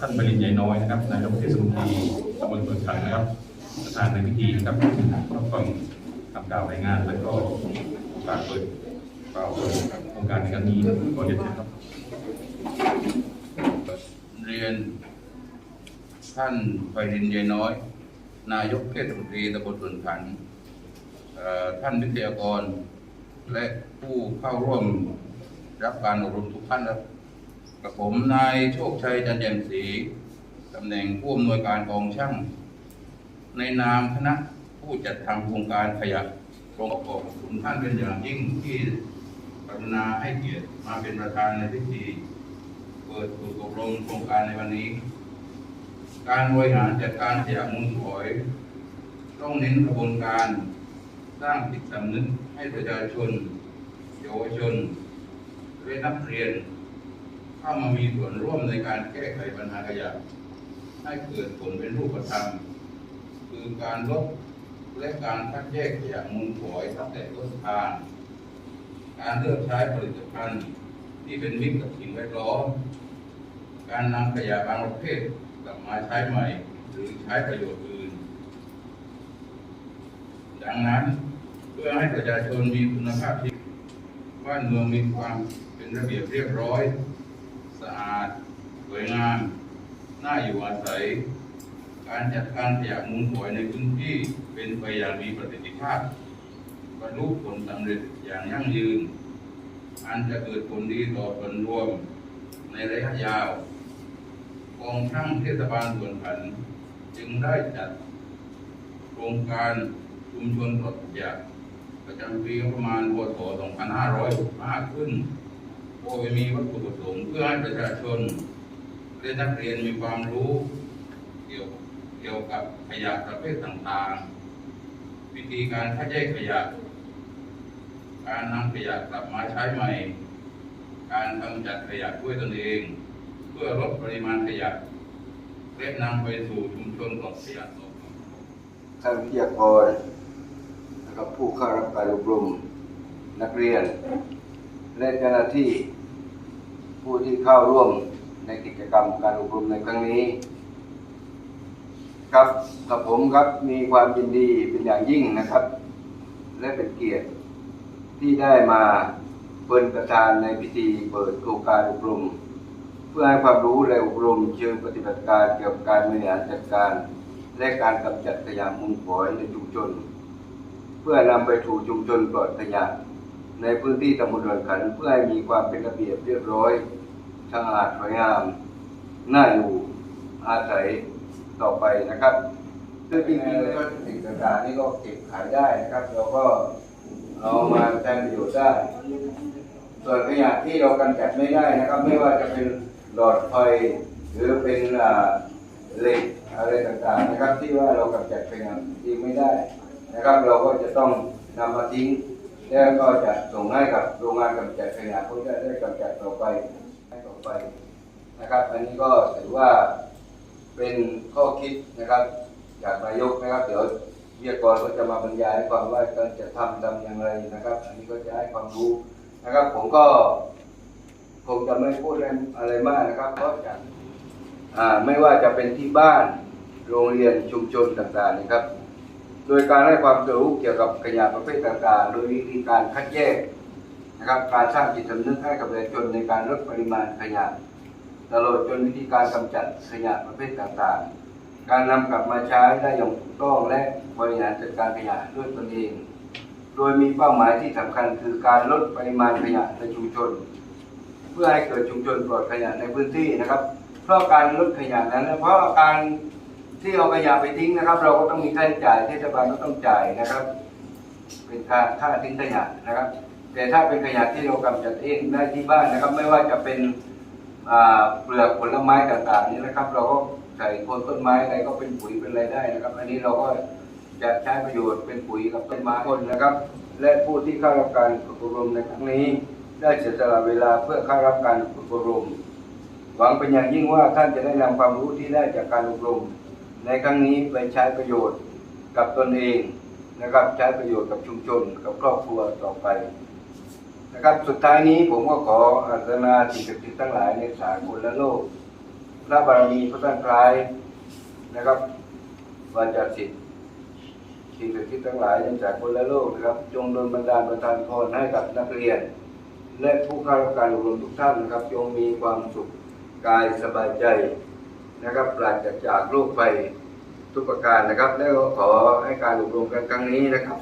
ท่านบรินใหญ่น้อยนะครับนายกเทศมนตรีตำบลเปิดขันนะครับประธานในพิธีนะครับรับฟังคำกล่าวรายงาน แล้วก็การเปิดกล่าวโครงการในครั้งนี้ขอเรียนเชิญครับ เรียน ท่านไฟรินเยน้อย นายกเทศมนตรีตำบลสวนขันท่านวิทยากรและผู้เข้าร่วมรับการอบรมทุกท่านครับ กับผมนายโชคชัยจันแจ่มศรีตำแหน่งผู้อำนวยการกองช่าง ในนามคณะผู้จัดทำโครงการขยะโรงประกอบคุณท่านเป็นอย่างยิ่งที่กรุณาให้เกียรติมาเป็นประธานในพิธีเปิดฝึกอบรมโครงการในวันนี้ การบริหารจัดการขยะมูลฝอย ต้องเน้นกระบวนการสร้างจิตสำนึกให้ประชาชน เยาวชนและนักเรียน เข้ามามีส่วนร่วมในการแก้ไขปัญหาขยะ ให้เกิดผลเป็นรูปธรรม คือการลดและการคัดแยกขยะมูลฝอยตั้งแต่ต้นทาง การเลือกใช้ผลิตภัณฑ์ที่เป็นมิตรกับสิ่งแวดล้อม การนำขยะบางประเภทกลับมาใช้ใหม่ หรือใช้ประโยชน์อื่น ดังนั้นเพื่อให้ประชาชนมีคุณภาพชีวิตบ้านเมืองมีความเป็นระเบียบเรียบร้อย สะอาด สวยงามน่าอยู่อาศัย การจัดการขยะมูลฝอยในพื้นที่เป็นไปอย่างมีประสิทธิภาพบรรลุผลสำเร็จอย่างยั่งยืน อันจะเกิดผลดีต่อส่วนรวมในระยะยาวกองช่างเทศบาลส่วนผัน จึงได้จัดโครงการชุมชนปลดขยะประจำปีประมาณพศ2565ขึ้น โดยมีวัตถุประสงค์เพื่อให้ประชาชนและนักเรียนมีความรู้เกี่ยวเกี่ยวกับขยะประเภทต่างๆ วิธีการคัดแยกขยะ การนำขยะกลับมาใช้ใหม่ การกำจัดขยะด้วยตนเอง เพื่อลดปริมาณขยะและนำไปสู่ชุมชนปลอดขยะต่อไปท่านวิทยากรนะครับผู้เข้ารับการอบรมนักเรียนและเจ้าหน้าที่ ผู้ที่เข้าร่วมในกิจกรรมการอบรมในครั้งนี้ ครับกับผมครับมีความยินดีเป็นอย่างยิ่งนะครับ และเป็นเกียรติที่ได้มาเป็นประธานในพิธีเปิดโครงการอบรม เพื่อให้ความรู้และอบรมเชิงปฏิบัติการเกี่ยวกับการบริหารจัดการ และการกำจัดขยะมูลฝอยในชุมชน เพื่อนำไปสู่ชุมชนปลอดขยะ ในพื้นที่ตำบลดอนขัน เพื่อให้มีความเป็นระเบียบเรียบร้อยสะอาดสวยงามน่าอยู่อาศัยต่อไปนะครับซึ่งจริงๆแล้วสิ่งต่างๆนี่ก็เก็บขายได้นะครับ เราก็เอามาใช้ประโยชน์ได้ส่วนขยะที่เรากำจัดไม่ได้นะครับ ไม่ว่าจะเป็นหลอดไฟหรือเป็นอ่าเหล็กอะไรต่างๆนะครับ ที่ว่าเรากำจัดขยะทิ้งไม่ได้นะครับ เราก็จะต้องนำมาทิ้ง แล้วก็จะส่งให้กับโรงงานกำจัดขยะเขาจะได้กำจัดต่อไปให้ต่อไปนะครับ อันนี้ก็ถือว่าเป็นข้อคิดนะครับจากนายกนะครับ เดี๋ยววิทยากรก็จะมาบรรยายให้ฟังว่าการจะทำทำอย่างไรนะครับ อันนี้ก็จะให้ความรู้นะครับ ผมก็คงจะไม่พูดอะไรมากนะครับ เพราะจะอ่าไม่ว่าจะเป็นที่บ้านโรงเรียนชุมชนต่างๆนะครับ โดยการให้ความรู้เกี่ยวกับขยะประเภทต่างๆ โดยวิธีการคัดแยกนะครับ การสร้างจิตสำนึกให้กับประชาชนในการลดปริมาณขยะตลอดจนวิธีการกำจัดขยะประเภทต่างๆ การนำกลับมาใช้ได้อย่างถูกต้องและบริหารจัดการขยะด้วยตนเอง โดยมีเป้าหมายที่สำคัญคือการลดปริมาณขยะในชุมชน เพื่อให้เกิดชุมชนปลอดขยะในพื้นที่นะครับ เพราะการลดขยะนั้นเพราะการ ที่เอาขยะไปทิ้งนะครับ เราก็ต้องมีค่าใช้จ่ายเทศบาลก็ต้องจ่ายนะครับ เป็นค่าค่าทิ้งขยะนะครับ แต่ถ้าเป็นขยะที่เรากำจัดเองได้ที่บ้านนะครับ ไม่ว่าจะเป็นเปลือกผลไม้ต่างๆนี่นะครับ เราก็ใส่โคนต้นไม้อะไรก็เป็นปุ๋ยเป็นอะไรได้นะครับ อันนี้เราก็จะใช้ประโยชน์เป็นปุ๋ยกับต้นไม้คนนะครับ และผู้ที่เข้ารับการฝึกอบรมในครั้งนี้ ได้เสียสละเวลาเพื่อเข้ารับการฝึกอบรม หวังเป็นอย่างยิ่งว่าท่านจะได้นำความรู้ที่ได้จากการอบรม ในครั้งนี้ไปใช้ประโยชน์กับตนเองนะครับใช้ประโยชน์กับชุมชนกับครอบครัวต่อไปนะครับสุดท้ายนี้ผมก็ขออาราธนาสิ่งศักดิ์สิทธิ์ทั้งหลายในสากลและโลก พระบารมีพระท่านคล้ายนะครับวาจาสิทธิ์สิ่งศักดิ์สิทธิ์ทั้งหลายในสากลและโลกนะครับ จงดลบันดาลประทานพรให้กับนักเรียน และผู้เข้ารับการอบรมทุกท่านนะครับจงมีความสุขกายสบายใจ นะครับปราศจากโรคภัยทุกประการนะครับ แล้วก็ขอให้การอบรมกันครั้งนี้นะครับ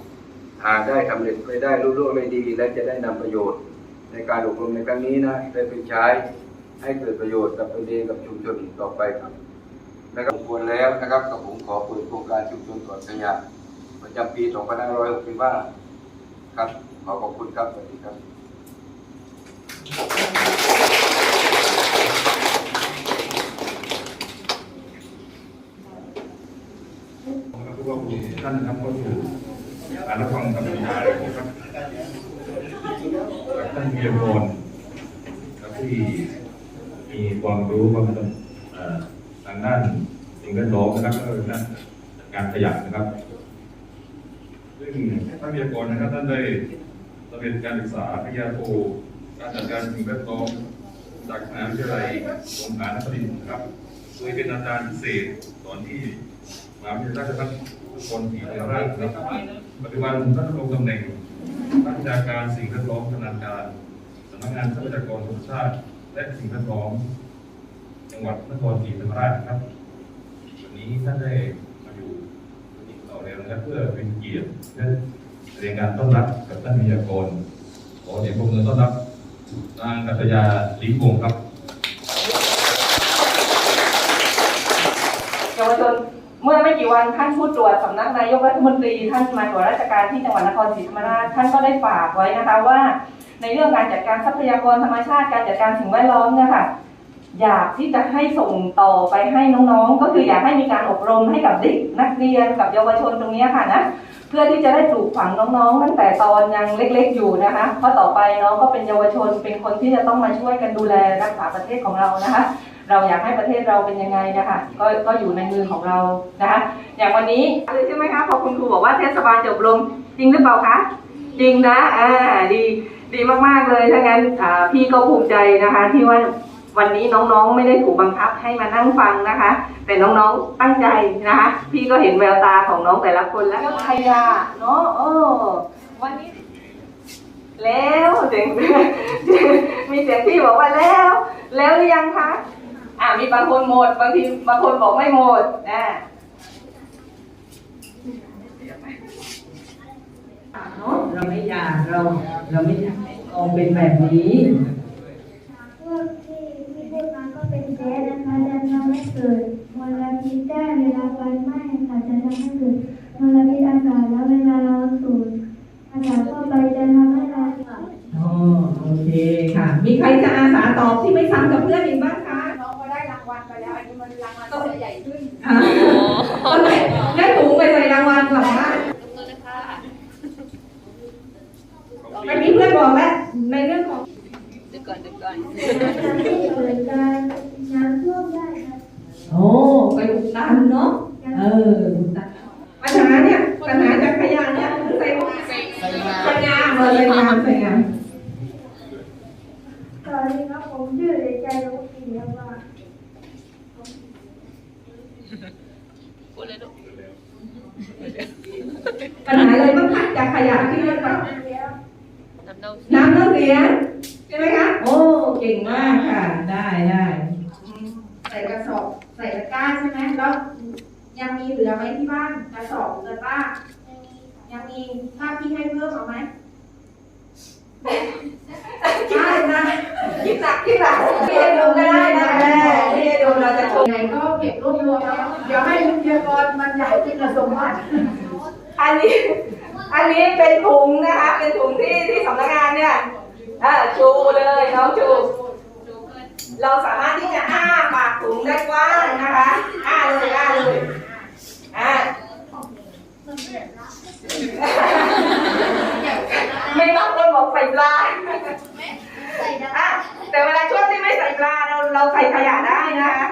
หากได้ทำเร็จไปได้รุ่ร่วงได้ดี และจะได้นำประโยชน์ ในการอบรมในครั้งนี้นะได้ไปใช้ให้เกิดประโยชน์กับตนเองกับชุมชนต่อไปครับนะครับควรแล้วนะครับกับผมขอเปิดโครงการชุมชนก่อนสัญญาประจำปี2565ครับขอขอบคุณครับสวัสดีครับครับ ท่านนะครับก็คือการรับฟังคำบรรยายนะครับท่านวีรพลครับที่มีความรู้ความเอ่อทางด้านสิ่งแวดล้อมนะครับแล้วก็ด้านการขยะนะครับ ซึ่งท่านวีรพลนะครับท่านได้ระเบียนการศึกษาปริญญาโทการจัดการสิ่งแวดล้อมจากมหาวิทยาลัยสงขลานครินทร์นะครับ โดยเป็นอาจารย์พิเศษสอนที่มหาวิทยาลัยราชภัฏ ทุกคนศรีธรรมราชนะครับปัจจุบันท่านดำรงตำแหน่งนักวิชาการสิ่งแวดล้อมธนาการสำนักงานทรัพยากรธรรมชาติ และสิ่งแวดล้อม จังหวัดนครศรีธรรมราชครับวันนี้ท่านได้มาอยู่ที่เราแล้วนะครับเพื่อเป็นเกียรติและเรียนการต้อนรับกับท่านวิทยากรขอเสียงปรบมือต้อนรับนางกัตยาลิ้มวงครับเยาวชน ไม่กี่วันท่านผู้ตรวจสำนักนายกรัฐมนตรี ท่านมาตรวจราชการที่จังหวัดนครศรีธรรมราชท่านก็ได้ฝากไว้นะคะว่า ในเรื่องการจัดการทรัพยากรธรรมชาติการจัดการสิ่งแวดล้อมเนี่ยค่ะอยากที่จะให้ส่งต่อไปให้น้องๆ ก็คืออยากให้มีการอบรมให้กับเด็กนักเรียนกับเยาวชนตรงนี้ค่ะนะเพื่อที่จะได้ปลูกฝังน้องๆ ตั้งแต่ตอนยังเล็กๆ อยู่นะคะ เพราะต่อไปน้องก็เป็นเยาวชนเป็นคนที่จะต้องมาช่วยกันดูแลรักษาประเทศของเรานะคะ เราอยากให้ประเทศเราเป็นยังไงนะคะก็ก็อยู่ในมือของเรานะคะอย่างวันนี้เลยใช่ไหมคะพอคุณครูบอกว่าเทศบาลจบลงจริงหรือเปล่าคะจริงนะอ่าดีดีมากๆเลยถ้างั้นอ่าพี่ก็ภูมิใจนะคะที่ว่าวันนี้น้องๆไม่ได้ถูกบังคับให้มานั่งฟังนะคะ แต่น้องๆตั้งใจนะคะ พี่ก็เห็นแววตาของน้องแต่ละคนแล้วก็พยาเนาะโอ้วันนี้ แล้วเสียงมีเสียงพี่บอกว่าแล้ว แล้วหรือยังคะ อ่ามีบางคนหมด บางทีบางคนบอกไม่หมดนะเนาะเราไม่อยากเราเราไม่อยากให้กองเป็นแบบนี้พวกที่ที่พูดมาก็เป็นแก๊นะคะจะทำให้เกิดมลพิษได้เวลาไฟไหม้ค่ะจะทำให้เกิดมลพิษอากาศ ใหญ่ขึ้นอ่าเอาไหนได้ถุงไปใส่รางวัลกลับบ้านขอบคุณนะคะไม่มีเพื่อนบอกแล้วในเรื่องของเดี๋ยวก่อนเดี๋ยวก่อนทำให้เกิดการน้ำท่วมได้ค่ะโอ้ไปอุดตันเนาะเอออุดตันปัญหาเนี่ยปัญหาจากขยะเนี่ยใส่ใส่ใส่งามเลยใส่งามใส่งาม สวัสดีครับผมชื่อเด็กชายรุกินครับว่า พูดเลยลูก ปัญหาอะไรบ้างคะจากขยะที่เรียกว่า น้ำเน่า น้ำเน่าเสียใช่ไหมคะ โอ้ เก่ งมากค่ะ ได้ได้ใส่กระสอบใส่ตะกร้าใช่ไหมแล้วยังมีเหลือไหมที่บ้านกระสอบตะกร้า ยังมีภาพี่ให้เพิ่มเอาไหมได้นะคิดหนักคิดหนักพี่ให้ดูก็ได้นะแม่พี่ให้ดูเราจะชมไหนก็เก็บรวบรวมแล้วเดี๋ยวให้วิทยากรบรรยายที่กระสมบัติอันนี้อันนี้เป็นถุงนะคะ เป็นถุงที่ที่สำนักงานเนี่ยอ่าชูเลยน้องชู เราสามารถที่จะอ้าปากถุงได้กว้างนะคะ อ้าเลยอ้าเลยอ่าไม่ต้องคนบอกใส่ปลาอะแต่เวลาช่วงที่ไม่ใส่ปลาเราเราใส่ขยะได้นะคะ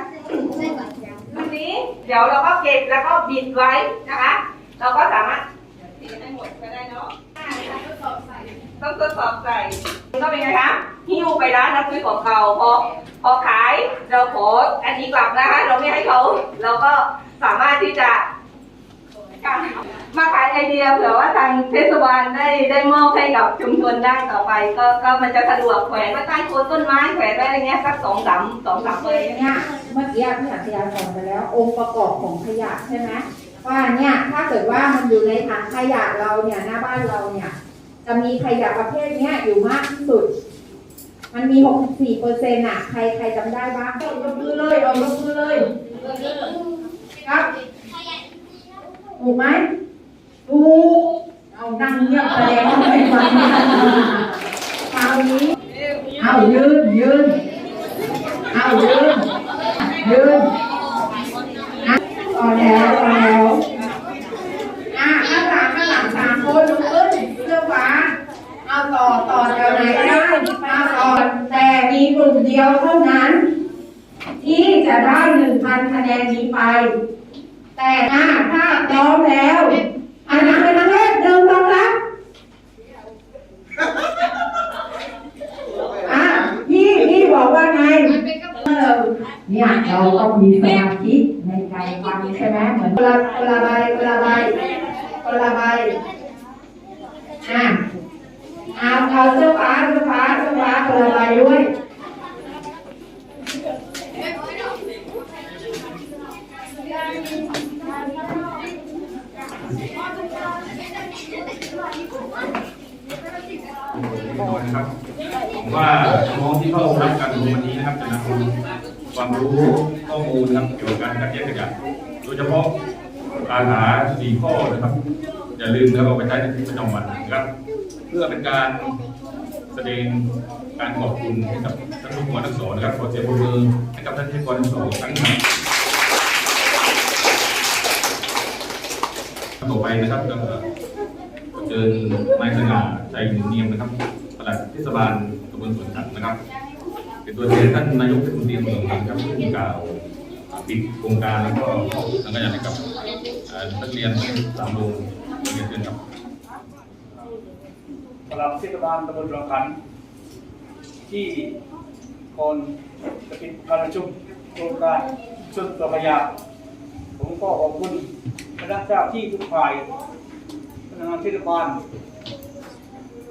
ทีนี้เดี๋ยวเราก็เก็บแล้วก็บิดไว้นะคะ เราก็สามารถเทให้หมดก็ได้เนาะ ต้องทดสอบใส่ก็เป็นไงคะหิ้วไปร้านรับซื้อของเก่าพอพอขายเราขออันนี้กลับนะคะเราไม่ให้เขาเราก็สามารถที่จะมาขายไอเดียเผื่อว่าทางเทศบาลได้ได้มอบให้กับชุมชนได้ต่อไป ก็ก็มันจะสะดวกแขวนไว้ใต้โคนต้นไม้แขวนไว้อะไรเงี้ยสักสองสามสองสามเลยเนี่ยเนี่ยเมื่อกี้พี่อัจฉริยะสอนไปแล้ว องค์ประกอบของขยะใช่ไหมว่าเนี่ยถ้าเกิดว่ามันอยู่ในถังขยะเราเนี่ยหน้าบ้านเราเนี่ย จะมีขยะประเภทเนี้ยอยู่มากที่สุด มันมี 64เปอร์เซ็นต์อะใครใครจำได้บ้างยกมือเลยเอายกมือเลย ครับ ถูกไหมถูกเอานั่งเงียบแสดงว่าไม่ฟังคราวนี้เอายืนยืนเอายืนยืนอะต่อแล้วต่อแล้วอะข้างหลังข้างหลังสามคนลุกขึ้นเสื้อฟ้า เอาต่อต่อแถวไหนก็ได้เอาต่อแต่มีกลุ่มเดียวเท่านั้น ที่จะได้หนึ่งพันคะแนนนี้ไป แต่ถ้าถ้าพร้อมแล้วอันนั้นเป็นนักเล่นเดิมลงรับอะพี่พี่บอกว่าไงเออเนี่ยเราต้องมีสมาธิในการฟังใช่ไหมเหมือนเวลาเวลาใบเวลาใบเวลาใบอะเอาเอาเสื้อฟ้าเสื้อฟ้าเสื้อฟ้าเวลาใบด้วย นะครับผมว่าน้องที่เข้ารับการอบรมวันนี้นะครับจะนำความรู้ข้อมูลนะครับเกี่ยวกับการคัดแยกขยะโดยเฉพาะปัญหาสี่ข้อนะครับ อย่าลืมนะครับเอาไปใช้ในชีวิตประจำวันนะครับ เพื่อเป็นการแสดงการขอบคุณให้กับท่านผู้กครองทั้งสองนะครับขอเสียงปรบมือให้กับท่านผู้กครองทั้งสองทั้งต่อไปนะครับก็เชิญนายสง่าใจหนุนเนียมนะครับ ลัดเทศบาลตำบลสวนสัตว์นะครับ เป็นตัวแทนท่านนายกเทศมนตรีเมืองนะครับที่กล่าวปิดโครงการแล้วก็มอบสังกัดให้กับนักเรียนสามโรงเรียนเชิญครับสำหรับเทศบาลตำบลรองขัน ที่คนจะป็นการประชุมโครงการชุดตัวพยาผมก็ขอบคุณคณะเจ้าที่ทุกฝ่ายพนักงานเทศบาล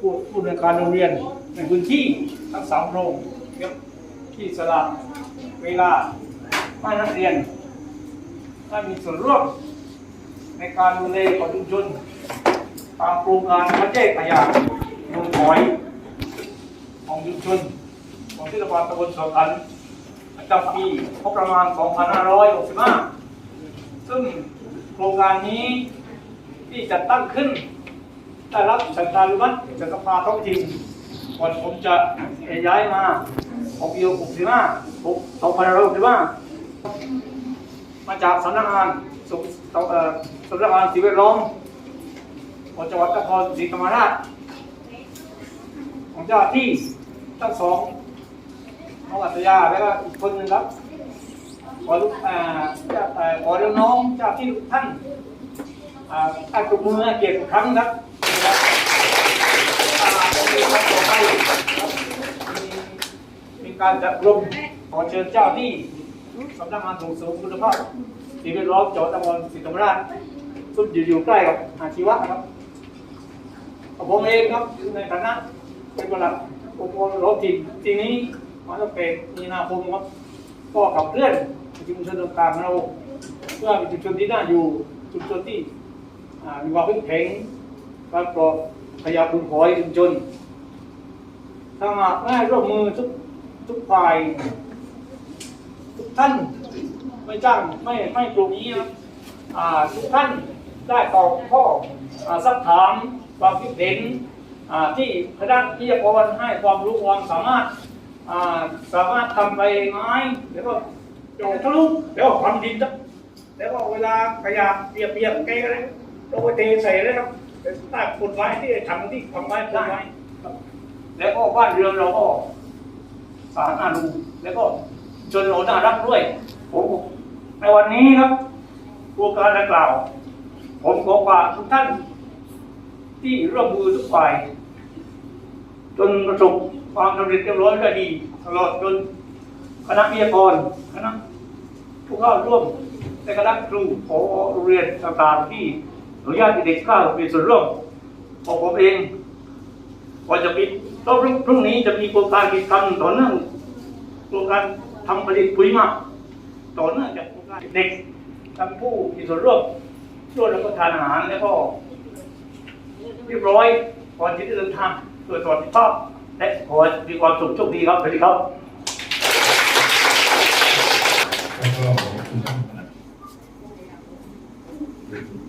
ผู้ผู้ดำเนินการโรงเรียนในพื้นที่ทั้งสามโรงครับที่สละเวลาให้นักเรียนได้มีส่วนร่วม ในการดูแลของชุมชนตามโครงการคัดแยกขยะมูลหอย ของชุมชนของเทศบาลตำบลสวนขันประจำปีงบประมาณ 2565 ซึ่งโครงการนี้ที่จัดตั้งขึ้น ได้รับสัญญาณุมัติจากสภาท้องถิ่นก่อนผมจะย้ายมาของปี65 2565มาจากสำนักงานสุขสำนักงานสิ่งแวดล้อมของจังหวัดนครศรีธรรมราชของเจ้าที่ทั้งสองน้องอัตยาแล้วก็อีกคนนึงครับขอลูกอ่าจ้าเอ่อขอเรื่องน้องเจ้าที่ทุกท่านอ่าให้ปรบมือเกียรติครั้งครับนะครับอ่าโอเคครับต่อไป มีการจัดอบรมขอเชิญเจ้าที่สำนักงานส่งเสริมคุณภาพสิ่งแวดล้อมจังหวัดนครศรีธรรมราชซึ่งอยู่ใกล้กับอาชีวะครับผมเองครับในฐานะเป็นประหลัดองค์กรรถทีมทีนี้มาตั้งแต่มีนาคมครับก็ขับเคลื่อนชุมชนต่างๆเรา เพื่อเป็นชุมชนที่น่าอยู่ชุมชนที่มีความเข้มแข็งการปลอดขยะบุญหอยชุมชน ถ้าหากได้ร่วมมือทุกทุกฝ่ายทุกท่านไม่จ้างไม่ไม่ปลูกนี้นะครับทุกท่านได้ตอบข้อสักถามความคิดเห็นที่คณะวิทยากรให้ความรู้ความสามารถาสามารถทำไปไม้แล้วก็โจกทะลุแล้วก็ความดินแล้วก็เวลาขยะเปียกเปียกๆแกก็เลยลงไปเทใส่เลยครับเป็นใต้กฎไม้ที่ทำที่ทำไม้ไม้ แล้วก็บ้านเรือนเราก็สาธารณูแล้วก็ชนเราน่ารักด้วยผมในวันนี้ครับโครงการดังกล่าว ผมขอฝากทุกท่าน ที่ร่วมมือทุกฝ่าย จนประสบความสำเร็จเรียบร้อยด้วยดี ตลอดจนคณะวิทยากรคณะผู้เข้าร่วมในคณะครูขอโรงเรียนต่างๆที่อนุญาตเด็กเข้ามีส่วนร่วมของผมเองก่อนจะปิด รอพรุ่งนี้จะมีโครงการกิจกรรมต่อเนื่องโครงการทำผลิตปุ๋ยหมักต่อเนื่องจากโครงการเด็กทำผู้มีส่วนร่วมร่วมรับประทานอาหารแล้วก็เรียบร้อยก่อนที่จะเดินทางโดยสวัสดิภาพและขอมีความสุขโชคดีครับสวัสดีครับแล้วก็ท่าน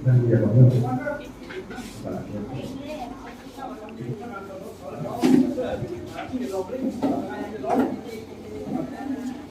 นั่นเรียก ว่าเรื่อง